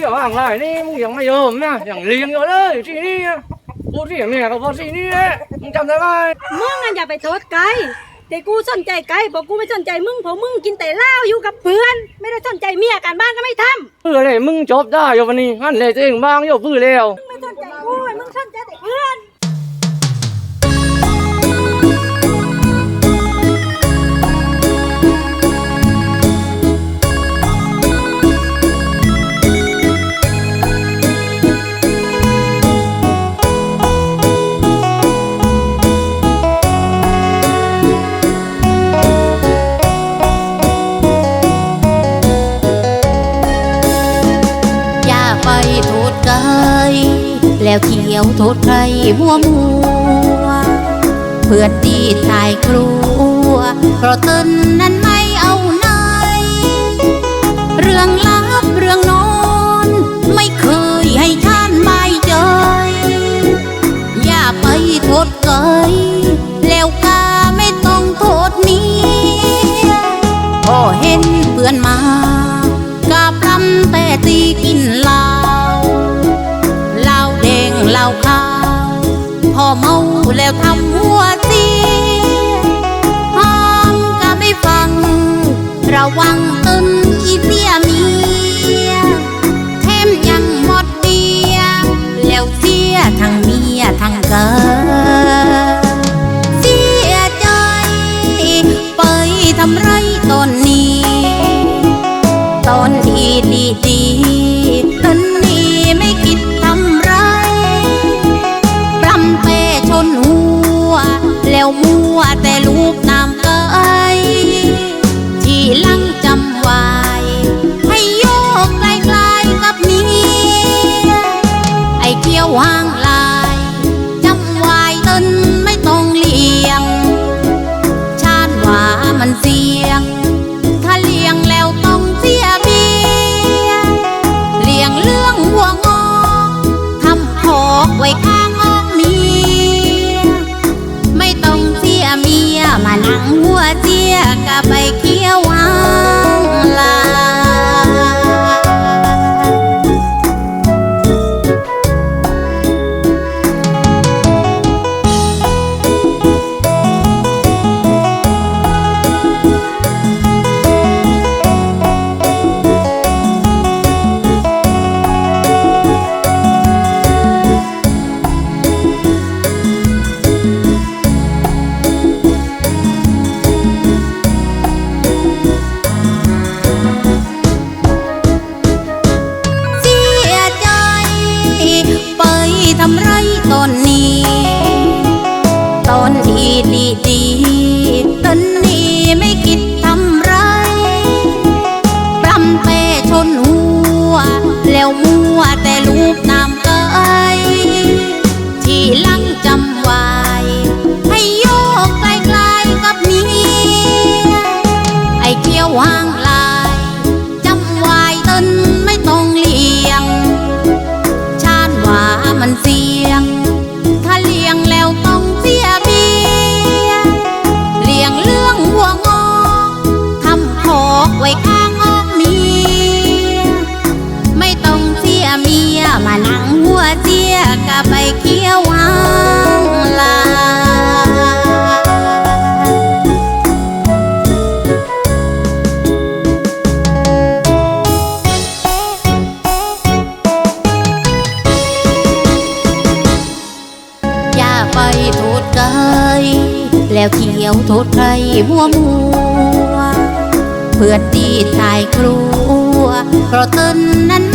เดี๋ยวอ่างไรนี่มึงยังไม่ยอมนะยังเลี้ยงอยู่เลยที่นี่อะกูเสียเมียก็เพราะที่นี่แหละมึงจำได้ไหมมึงอะอย่าไปโทษไกแต่กูสนใจไกบอกกูไม่สนใจมึงเพราะมึงกินแต่เหล้าอยู่กับเพื่อน ไม่ได้สนใจเมียการบ้านก็ไม่ทเพื่ออะไรมึงจบได้อยู่วันนี้ฮั่นเลยตัวเองบ้างอยู่เพื่อแล้ว วเที่ยวโทษใครมัวมัว เพื่อนดีตายครัว เพราะตนนั้นไม่เอาไหน เรื่องลับเรื่องนอนไม่เคยให้ท่านไม่เจยอย่าไปโทษกยแล้วกาไม่ต้องโทษเมียพอเห็นเพื่อนมากาพรำแต่ตีกินลา ล้าขาพอเมาแล้วทำหัวเสียห้ามก็ไม่ฟัง ระวังตึนอีเสียมียแถมยังหมดเดียแล้วเสียทั้งเมียทั้งเกิดเสียใจ ไปทำไรตอนนี้ ตอนที่ดี ทำไรตอนนี้ ตอนดีดีดีตอนนี้ไม่คิดทำไรปรำเปชนหัว แล้วมัวแต่ลูกน้ำ มั เที่ยวโทษใครมัวมัวเพื่อนดีตายครัวเพราะตนนั้น